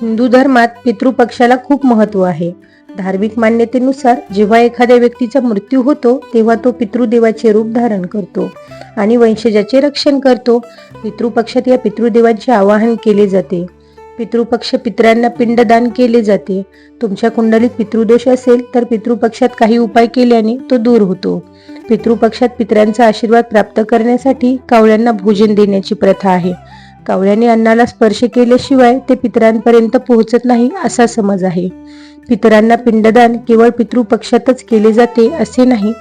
हिंदू धर्मात पितृपक्षाला खूप महत्त्व आहे. धार्मिक मान्यतेनुसार जेव्हा एखाद्या व्यक्तीचा मृत्यू होतो तेव्हा तो पितृदेवाचे रूप धारण करतो आणि वंशजाचे रक्षण करतो. पितृपक्षात या पितृदेवांचे आवाहन केले जाते. पितृपक्ष पितरांना पिंडदान केले जाते. तुमच्या कुंडलीत पितृदोष असेल तर पितृपक्षात काही उपाय केल्याने तो दूर होतो. पितृपक्षात पितरांचा आशीर्वाद प्राप्त करण्यासाठी कावळ्यांना भोजन देण्याची प्रथा आहे. कावळ्याने अन्नाला स्पर्श केल्याशिवाय ते पितरांपर्यंत पोहोचत नाही असा समज आहे. पितरांना पिंडदान केवळ पितृपक्षातच केले जाते असे नाही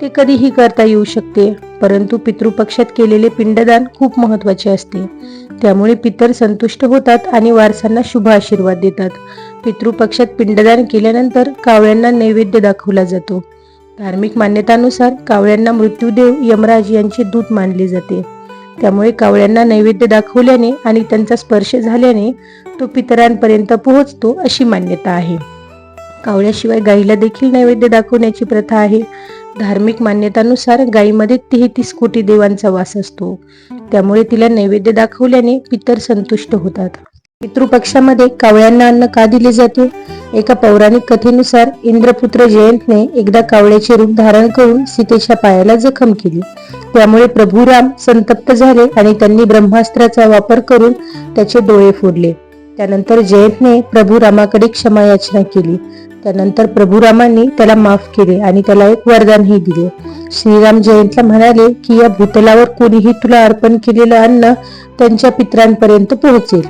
ते कधीही करता येऊ शकते. परंतु पितृपक्षात केलेले पिंडदान खूप महत्त्वाचे असते. त्यामुळे पितर संतुष्ट होतात आणि वारसांना शुभ आशीर्वाद देतात. पितृपक्षात पिंडदान केल्यानंतर कावळ्यांना नैवेद्य दाखवला जातो. धार्मिक मान्यतानुसार कावळ्यांना मृत्यूदेव यमराज यांचे दूत मानले जाते. त्यामुळे कावळ्यांना नैवेद्य दाखवल्याने आणि त्यांचा स्पर्श झाल्याने तो पितरांपर्यंत पोहोचतो अशी मान्यता आहे. कावळ्याशिवाय गाईला देखील नैवेद्य दाखवण्याची प्रथा आहे. धार्मिक मान्यतानुसार गायीमध्ये तेहतीस कोटी देवांचा वास असतो. त्यामुळे तिला नैवेद्य दाखवल्याने पितर संतुष्ट होतात. पितृपक्षामध्ये कावळ्यांना अन्न का दिले जाते? एका पौराणिक कथेनुसार इंद्रपुत्र जयंतने एकदा कावळ्याचे रूप धारण करून सीतेच्या पायाला जखम केली. त्यामुळे प्रभू राम संतप्त झाले आणि त्यांनी ब्रह्मास्त्राचा वापर करून त्याचे डोळे फोडले. त्यानंतर जयंतने प्रभू रामाकडे क्षमा याचना केली. त्यानंतर प्रभू रामांनी त्याला माफ केले आणि त्याला एक वरदानही दिले. श्रीराम जयंतला म्हणाले की या भूतलावर कोणीही तुला अर्पण केलेलं अन्न त्यांच्या पित्रांपर्यंत पोहोचेल.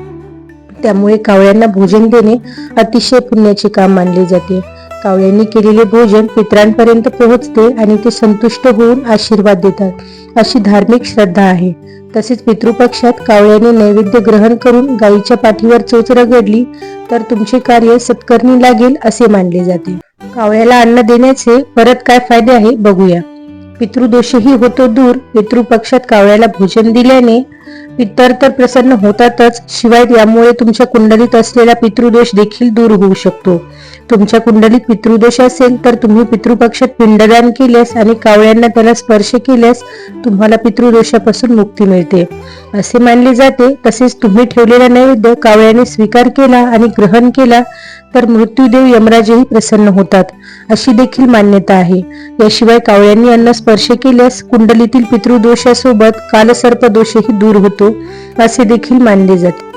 त्यामुळे कावळ्यांना भोजन देणे अतिशय पुण्याचे काम मानले जाते. कावळ्यांनी केलेले भोजन पित्रांपर्यंत पोहोचते आणि ते संतुष्ट होऊन आशीर्वाद देतात. अशी धार्मिक श्रद्धा आहे. तसेच पितृपक्षात कावळ्याने नैवेद्य ग्रहण करून गायीच्या पाठीवर चोच रगडली तर तुमचे कार्य सत्कर्णी लागेल असे मानले जाते. कावळ्याला अन्न देण्याचे परत काय फायदे आहे बघूया. पितृदोषही होतो दूर. पितृपक्षात कावळ्याला भोजन दिल्याने पितर तर प्रसन्न होतातच. शिवाय यामुळे तुमच्या कुंडलीत असलेला पितृदोष देखील दूर होऊ शकतो. तुमच्या कुंडलीत पितृदोष असेल तर तुम्ही पितृपक्षात पिंडदान केल्यास आणि कावळ्यांना त्याला स्पर्श केल्यास तुम्हाला पितृदोषापासून मुक्ती मिळते. असे मानले जाते. तसेच तुम्ही ठेवलेला नैवेद्य कावळ्याने स्वीकार केला आणि ग्रहण केला तर मृत्यूदेव यमराजही प्रसन्न होतात अशी देखील मान्यता आहे. याशिवाय कावळ्यांनी अन्न स्पर्श केल्यास कुंडलीतील पितृदोषासोबत कालसर्प दोषही दूर होतो असे देखील मानले जाते.